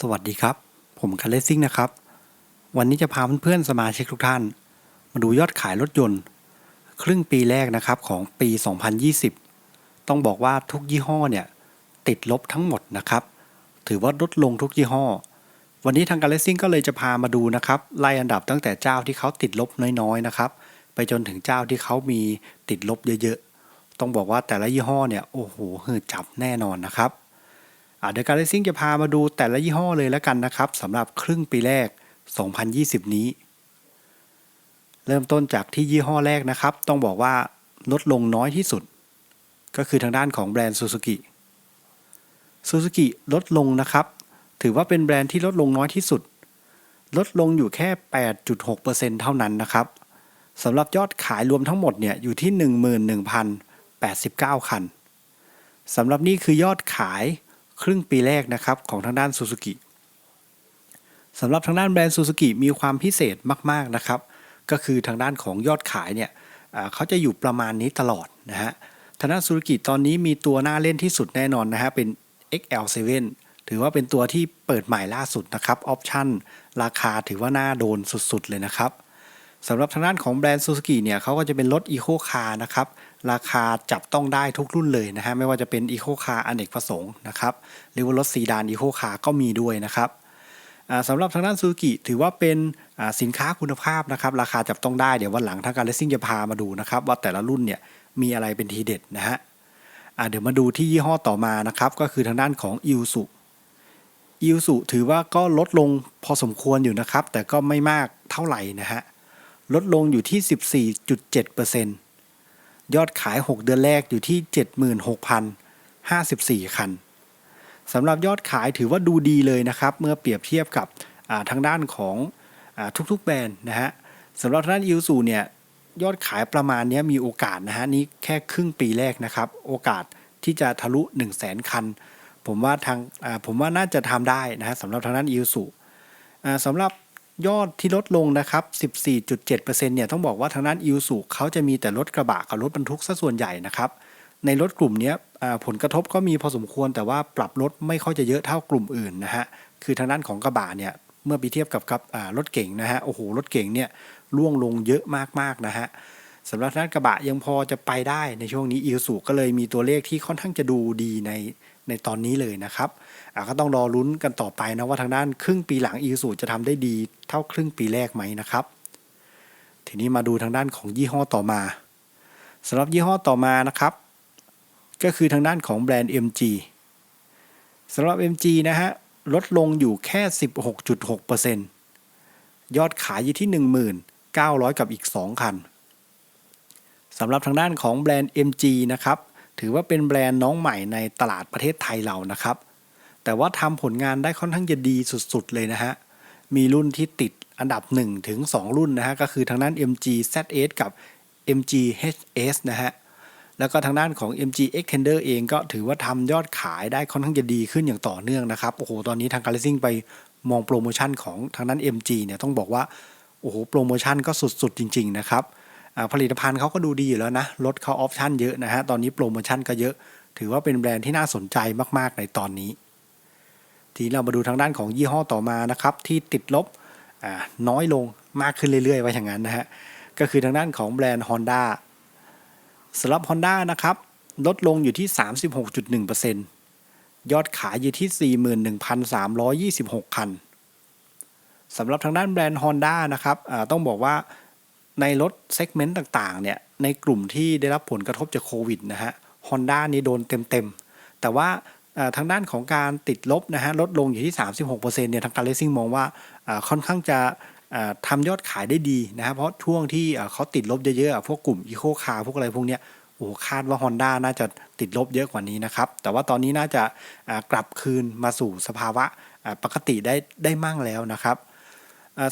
สวัสดีครับ ผมคันเลสซิ่งนะครับ วันนี้จะพาเพื่อนๆสมาชิกทุกท่าน มาดูยอดขายรถยนต์ ครึ่งปีแรกนะครับของปี 2020 ต้องบอกว่าทุกยี่ห้อเนี่ย ติดลบทั้งหมดนะครับ ถือว่าลดลงทุกยี่ห้อ วันนี้ทางการเลสซิ่งก็เลยจะพามาดูนะครับไล่อันดับตั้งแต่เจ้าที่เขาติดลบน้อยๆนะครับ ไปจนถึงเจ้าที่เขามีติดลบเยอะๆต้องบอกว่าแต่ละยี่ห้อเนี่ยโอ้โหหืดจับแน่นอนนะครับ เดอะการ์เลซิ่งจะพามาดูแต่ละยี่ห้อเลยแล้วกันนะครับสำหรับครึ่งปีแรก 2020 นี้ เริ่มต้นจากที่ยี่ห้อแรกนะครับ ต้องบอกว่าลดลงน้อยที่สุด ก็คือทางด้านของแบรนด์ซูซูกิซูซูกิลดลงนะครับ ถือว่าเป็นแบรนด์ที่ลดลงน้อยที่สุด ลดลงอยู่แค่ 8.6%เท่านั้นนะครับสำหรับยอดขายรวมทั้งหมดเนี่ยอยู่ที่ 11,089 คันสำหรับนี่คือยอดขาย ครึ่งปีแรกนะครับของทางด้านซูซูกิสำหรับทางด้านแบรนด์ซูซูกิมีความพิเศษมากๆนะครับ ก็คือทางด้านของยอดขายเนี่ยเขาจะอยู่ประมาณนี้ตลอดนะฮะทางด้านซูซูกิตอนนี้มีตัวหน้าเล่นที่สุดแน่นอนนะฮะเป็น XL7 ถือว่าเป็นตัวที่เปิดใหม่ล่าสุดนะครับออปชั่นราคาถือว่าน่าโดนสุดๆเลยนะครับ สำหรับทางด้านของแบรนด์ซูซูกิเนี่ยเขาก็จะเป็นรถอีโคคาร์นะครับ ราคาจับต้องได้ทุกรุ่นเลยนะฮะไม่ว่าจะเป็นอีโคคาร์อเนกประสงค์นะครับหรือว่ารถซีดานอีโคคาร์ก็มีด้วยนะครับสำหรับทางด้านซูซูกิถือว่าเป็นสินค้าคุณภาพนะครับ ราคาจับต้องได้เดี๋ยววันหลังทางการเลสซิ่งจะพามาดูนะครับ ว่าแต่ละรุ่นเนี่ยมีอะไรเป็นทีเด็ดนะฮะเดี๋ยวมาดูที่ยี่ห้อต่อมานะครับ ก็คือทางด้านของอิ s สุอิ s สุถือว่าก็ลดลงพอสมควรอยู่นะครับ แต่ก็ไม่มากเท่าไหร่นะฮะ ลดลงอยู่ที่ 14.7%ยอดขาย 6 เดือนแรกอยู่ที่ 76,054 คันสำหรับยอดขายถือว่าดูดีเลยนะครับ เมื่อเปรียบเทียบกับทางด้านของอทุกๆแบรนด์นะฮะสำหรับทางด้านอิวสูเนี่ยยอดขายประมาณนี้มีโอกาสนะฮะนี่แค่ครึ่งปีแรกนะครับ โอกาสที่จะทะลุ 1 0 0 0 0แสนคัน ผมว่าทางผมว่าน่าจะทำได้นะฮะสำหรับทางด้านอิวสูสำหรับ ยอดที่ลดลงนะครับ 14.7%เนี่ยต้องบอกว่าทางด้านอิวสุเขาจะมีแต่รถกระบะกับรถบรรทุกซะส่วนใหญ่นะครับ ในรถกลุ่มนี้ผลกระทบก็มีพอสมควรแต่ว่าปรับลดไม่ค่อยจะเยอะเท่ากลุ่มอื่นนะฮะ คือทางด้านของกระบะเนี่ยเมื่อไปเทียบกับกับรถเก่งนะฮะ โอ้โห รถเก่งเนี่ยร่วงลงเยอะมากๆนะฮะสำหรับทางด้านกระบะยังพอจะไปได้ในช่วงนี้อิวสุก็เลยมีตัวเลขที่ค่อนข้างจะดูดีใน ในตอนนี้เลยนะครับก็ต้องรอลุ้นกันต่อไปนะว่าทางด้านครึ่งปีหลังอีซูจะทำได้ดีเท่าครึ่งปีแรกไหมนะครับ ทีนี้มาดูทางด้านของยี่ห้อต่อมาสำหรับยี่ห้อต่อมานะครับ ก็คือทางด้านของแบรนด์ MG สำหรับ MG นะฮะลดลงอยู่แค่ 16.6%ยอดขายอยู่ที่ 1,900 กับอีก 2 คันสำหรับทางด้านของแบรนด์ MG นะครับ ถือว่าเป็นแบรนด์น้องใหม่ในตลาดประเทศไทยเรานะครับ แต่ว่าทำผลงานได้ค่อนข้างจะดีสุดๆเลยนะฮะ มีรุ่นที่ติดอันดับ 1 ถึง 2 รุ่นนะฮะ ก็คือทางด้าน MG ZS กับ MG HS นะฮะ แล้วก็ทางด้านของ MG Extender เองก็ถือว่าทำยอดขายได้ค่อนข้างจะดีขึ้นอย่างต่อเนื่องนะครับ โอ้โห ตอนนี้ทางการเลซิ่งไปมองโปรโมชั่นของทางด้าน MG เนี่ยต้องบอกว่า โอ้โห โปรโมชั่นก็สุดๆจริง ๆ นะครับ ผลิตภัณฑ์เขาก็ดูดีอยู่แล้วนะลดเขาออปชั่นเยอะนะฮะตอนนี้โปรโมชั่นก็เยอะ ถือว่าเป็นแบรนด์ที่น่าสนใจมากๆในตอนนี้ ทีนี้เรามาดูทางด้านของยี่ห้อต่อมานะครับที่ติดลบน้อยลงมากขึ้นเรื่อยๆไว้อย่างนั้นนะฮะก็คือทางด้านของแบรนด์ Honda สำหรับ Honda นะครับลดลงอยู่ที่ 36.1%ยอดขายอยู่ที่ 41,326 คันสำหรับทางด้านแบรนด์ Honda นะครับต้องบอกว่า ในรถเซกเมนต์ต่างๆเนี่ยในกลุ่มที่ได้รับผลกระทบจากโควิดนะฮะ Honda นี่โดนเต็มๆ แต่ว่าทางด้านของการติดลบนะฮะลดลงอยู่ที่ 36%เนี่ยทางการเลสซิ่งมองว่าค่อนข้างจะอ่าทำยอดขายได้ดีนะฮะเพราะช่วงที่เขาติดลบเยอะๆ พวกกลุ่มอีโคคาร์พวกอะไรพวกเนี้ยโอ้คาดว่า Honda น่าจะติดลบเยอะกว่านี้นะครับ แต่ว่าตอนนี้น่าจะกลับคืนมาสู่สภาวะปกติได้ได้มั่งแล้วนะครับ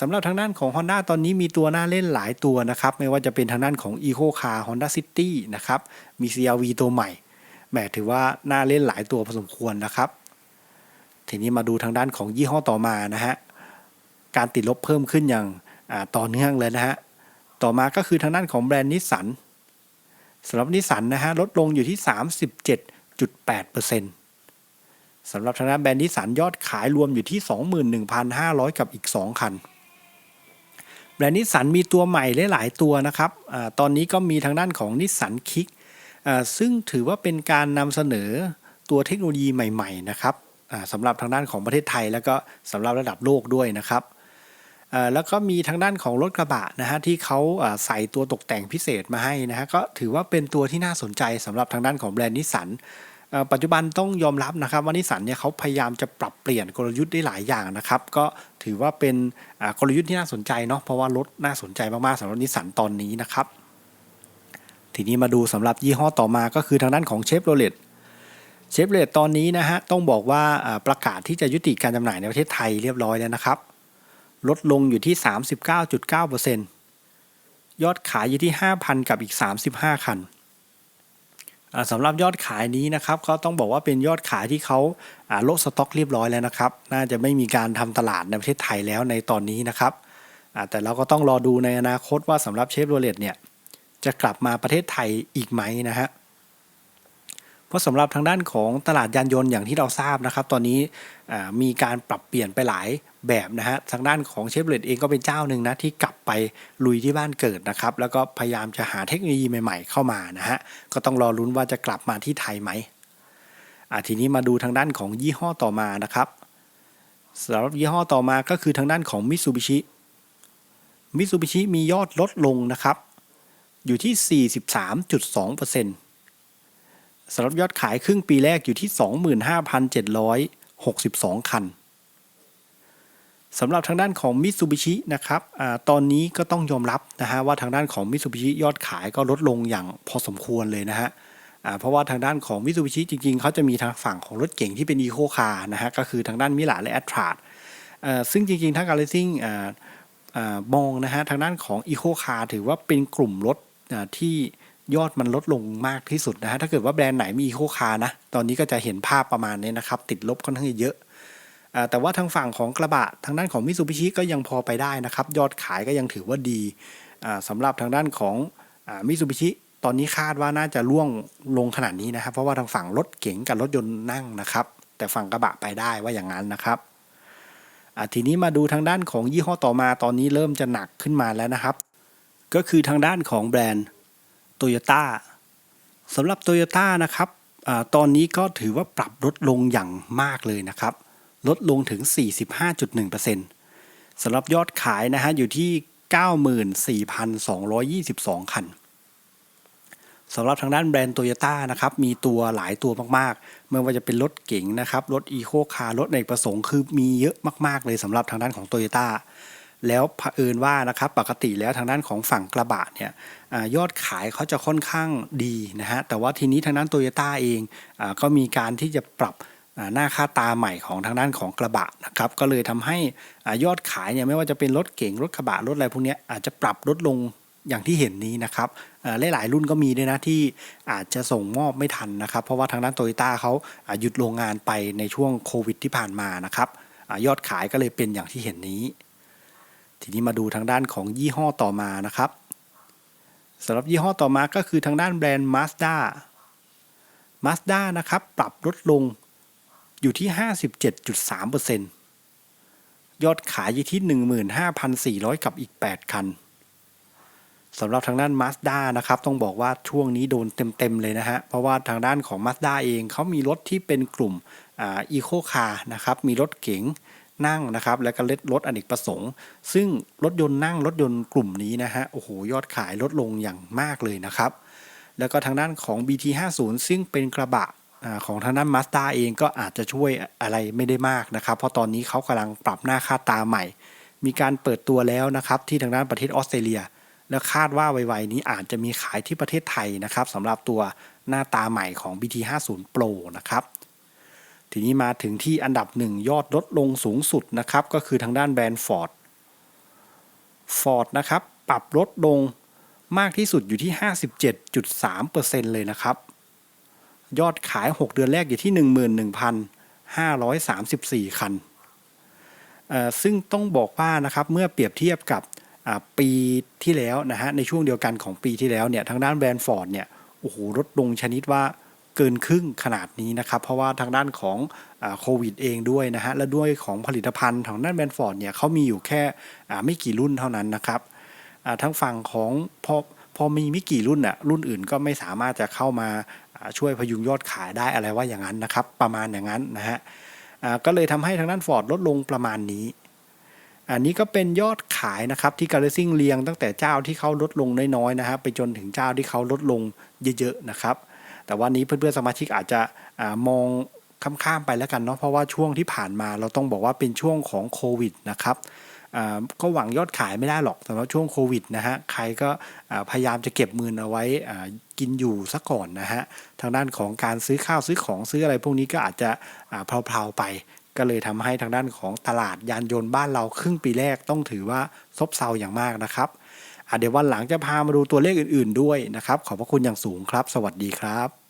สำหรับทางด้านของ Honda ตอนนี้มีตัวหน้าเล่นหลายตัวนะครับ ไม่ว่าจะเป็นทางด้านของ Eco Car Honda City นะครับ มี CRV ตัวใหม่แหมถือว่าน่าเล่นหลายตัวพอสมควรนะครับ ทีนี้มาดูทางด้านของยี่ห้อต่อมานะฮะการติดลบเพิ่มขึ้นอย่างาต่อเนื่องเลยนะฮะต่อมาก็คือทางด้านของแบรนด์นิสสันสำหรับนิสสันนะฮะลดลงอยู่ที่ 37.8% สำหรับทางด้านแบรนด์นิสสันยอดขายรวมอยู่ที่ 21,500 กับอีก 2 คัน แบรนด์นิสสันมีตัวใหม่หลายๆตัวนะครับอตอนนี้ก็มีทางด้านของนิสสันคิกซึ่งถือว่าเป็นการนำเสนอตัวเทคโนโลยีใหม่ๆนะครับสำหรับทางด้านของประเทศไทย แล้วก็สำหรับระดับโลกด้วยนะครับแล้วก็มีทางด้านของรถกระบะนะฮะที่เขาใส่ตัวตกแต่งพิเศษมาให้นะฮะก็ถือว่าเป็นตัวที่น่าสนใจสำหรับทางด้านของแบรนด์นิสสัน ปัจจุบันต้องยอมรับนะครับว่านิสสันเนี่ยเขาพยายามจะปรับเปลี่ยนกลยุทธ์ได้หลายอย่างนะครับ ก็ถือว่าเป็นกลยุทธ์ที่น่าสนใจเนาะเพราะว่ารถน่าสนใจมากๆสำหรับนิสสันตอนนี้นะครับ ทีนี้มาดูสำหรับยี่ห้อต่อมาก็คือทางด้านของเชฟโรเลตเชฟโรเลตตอนนี้นะฮะต้องบอกว่าประกาศที่จะยุติการจำหน่ายในประเทศไทยเรียบร้อยแล้วนะครับ ลดลงอยู่ที่ 39.9%ยอดขายอยู่ที่ 5,000 กับอีก 35 คันอ่า สำหรับยอดขายนี้นะครับก็ต้องบอกว่าเป็นยอดขายที่เขาโลดสต็อกเรียบร้อยแล้วนะครับ น่าจะไม่มีการทำตลาดในประเทศไทยแล้วในตอนนี้นะครับแต่เราก็ต้องรอดูในอนาคตว่าสำหรับเชฟโรเลตเนี่ยจะกลับมาประเทศไทยอีกไหมนะฮะ เพราะสำหรับทางด้านของตลาดยานยนต์อย่างที่เราทราบนะครับ ตอนนี้มีการปรับเปลี่ยนไปหลายแบบนะฮะทางด้านของเชฟเลตเองก็เป็นเจ้าหนึ่งนะที่กลับไปลุยที่บ้านเกิดนะครับ แล้วก็พยายามจะหาเทคโนโลยีใหม่ๆ เข้ามานะฮะก็ต้องรอลุ้นว่าจะกลับมาที่ไทยไหมอ่าทีนี้มาดูทางด้านของยี่ห้อต่อมานะครับสำหรับยี่ห้อต่อมาก็คือทางด้านของมิ t ซูบิชิมิ t ซูบิชิมียอดลดลงนะครับ อยู่ที่ 43.2% สำหรับยอดขายครึ่งปีแรกอยู่ที่ 25,762 คันสำหรับทางด้านของ Mitsubishi นะครับอตอนนี้ก็ต้องยอมรับนะฮะว่าทางด้านของ Mitsubishi ยอดขายก็ลดลงอย่างพอสมควรเลยนะฮะเพราะว่าทางด้านของ Mitsubishi จริงๆ เขาจะมีทางฝั่งของรถเก่งที่เป็น Eco Car นะฮะก็คือทางด้านมิลาและ a t r a ซึ่งจริงๆถ้าการเลซิ่งมองนะฮะทางด้านของ Eco Car ถือว่าเป็นกลุ่มรถที่ ยอดมันลดลงมากที่สุดนะฮะถ้าเกิดว่าแบรนด์ไหนมี Eco Car นะ ตอนนี้ก็จะเห็นภาพประมาณนี้นะครับ ติดลบค่อนข้างเยอะอ่าแต่ว่าทางฝั่งของกระบะทางด้านของมิซูบิชิก็ยังพอไปได้นะครับ ยอดขายก็ยังถือว่าดีอ่าสำหรับทางด้านของมิซูบิชิตอนนี้คาดว่าน่าจะล่วงลงขนาดนี้นะครับ เพราะว่าทางฝั่งรถเก๋งกับรถยนต์นั่งนะครับ แต่ฝั่งกระบะไปได้ว่าอย่างนั้นนะครับอ่าทีนี้มาดูทางด้านของยี่ห้อต่อมาตอนนี้เริ่มจะหนักขึ้นมาแล้วนะครับ ก็คือทางด้านของแบรนด์ โตโยต้าสำหรับโตโยต้านะครับอตอนนี้ก็ถือว่าปรับลดลงอย่างมากเลยนะครับ ลดลงถึง 45.1%สำหรับยอดขายนะฮะอยู่ที่ 94,222 คันสำหรับทางด้านแบรนด์โตโยต้านะครับ มีตัวหลายตัวมากๆ ไม่ว่าจะเป็นรถเก๋งนะครับ รถอีโคคาร์รถเอกประสงค์คือมีเยอะมาก ๆ เลยสำหรับทางด้านของโตโยต้า แล้วเผอิญว่านะครับปกติแล้วทางด้านของฝั่งกระบะเนี่ยอยอดขายเขาจะค่อนข้างดีนะฮะแต่ว่าทีนี้ทางด้านโตโยต้าเองอก็มีการที่จะปรับหน้าค่าตาใหม่ของทางด้านของกระบะนะครับก็เลยทำให้อยอดขายเนี่ยไม่ว่าจะเป็นรถเก๋งรถกระบะรถอะไรพวกนี้อาจจะปรับลดลงอย่างที่เห็นนี้นะครับอ่าหลายๆรุ่นก็มีด้วยนะที่อาจจะส่งมอบไม่ทันนะครับ เพราะว่าทางด้านโตโยต้าเขาหยุดโรงงานไปในช่วงโควิดที่ผ่านมานะครับอยอดขายก็เลยเป็นอย่างที่เห็นนี้ ทีนี้มาดูทางด้านของยี่ห้อต่อมานะครับสำหรับยี่ห้อต่อมาก็คือทางด้านแบรนด์ Mazda Mazda นะครับ ปรับลดลงอยู่ที่ 57.3%ยอดขายอยู่ที่ 15,400 กับอีก 8 คันสำหรับทางด้าน Mazda นะครับ ต้องบอกว่าช่วงนี้โดนเต็ม ๆ เลยนะฮะ เพราะว่าทางด้านของ Mazda เองเขามีรถที่เป็นกลุ่มอ่า Eco Car นะครับ มีรถเก๋ง นั่งนะครับแล้วก็รถอเนกประสงค์ ซึ่งรถยนต์นั่งรถยนต์กลุ่มนี้นะฮะโอ้โหยอดขายลดลงอย่างมากเลยนะครับ แล้วก็ทางด้านของ BT50 ซึ่งเป็นกระบะของทางด้าน Mazda เองก็อาจจะช่วยอะไรไม่ได้มากนะครับ เพราะตอนนี้เขากำลังปรับหน้าค่าตาใหม่ มีการเปิดตัวแล้วนะครับที่ทางด้านประเทศออสเตรเลีย แล้วคาดว่าไวๆนี้อาจจะมีขายที่ประเทศไทยนะครับสำหรับตัวหน้าตาใหม่ของ BT50 Pro นะครับ ทีนี้มาถึงที่อันดับหนึ่งยอดลดลงสูงสุดนะครับ ก็คือทางด้านแบรนด์ Ford Ford นะครับ ปรับลดลงมากที่สุดอยู่ที่ 57.3%เลยนะครับ ยอดขาย 6 เดือนแรกอยู่ที่ 11,534 คันเอ่อซึ่งต้องบอกว่านะครับเมื่อเปรียบเทียบกับปีที่แล้วนะฮะในช่วงเดียวกันของปีที่แล้วเนี่ยทางด้านแบรนด์ Ford เนี่ยโอ้โหลดลงชนิดว่า เกินครึ่งขนาดนี้นะครับ เพราะว่าทางด้านของโควิดเองด้วยนะฮะและด้วยของผลิตภัณฑ์ของด้านแบรนด์ฟอร์ดเนี่ยเขามีอยู่แค่ไม่กี่รุ่นเท่านั้นนะครับทั้งฝั่งของพอพอมีไม่กี่รุ่นอะรุ่นอื่นก็ไม่สามารถจะเข้ามาช่วยพยุงยอดขายได้อะไรว่าอย่างนั้นนะครับ ประมาณอย่างนั้นนะฮะก็เลยทำให้ทางด้านฟอร์ดลดลงประมาณนี้ อันนี้ก็เป็นยอดขายนะครับที่การเลซิ่งเรียงตั้งแต่เจ้าที่เขาลดลงน้อยๆนะครับไปจนถึงเจ้าที่เขาลดลงเยอะๆนะครับ แต่วันนี้เพื่อนๆสมาชิกอาจจะอามองข้ามๆไปแล้วกันเนาะเพราะว่าช่วงที่ผ่านมาเราต้องบอกว่าเป็นช่วงของโควิดนะครับก็หวังยอดขายไม่ได้หรอกสำหรับช่วงโควิดนะฮะใครก็พยายามจะเก็บมือเอาไว้กินอยู่ซะก่อนนะฮะทางด้านของการซื้อข้าวซื้อของซื้ออะไรพวกนี้ก็อาจจะเพลาๆไป ก็เลยทำให้ทางด้านของตลาดยานยนต์บ้านเราครึ่งปีแรกต้องถือว่าซบเซาอย่างมากนะครับ เดี๋ยววันหลังจะพามาดูตัวเลขอื่น ๆ ด้วยนะครับ ขอบพระคุณอย่างสูงครับ สวัสดีครับ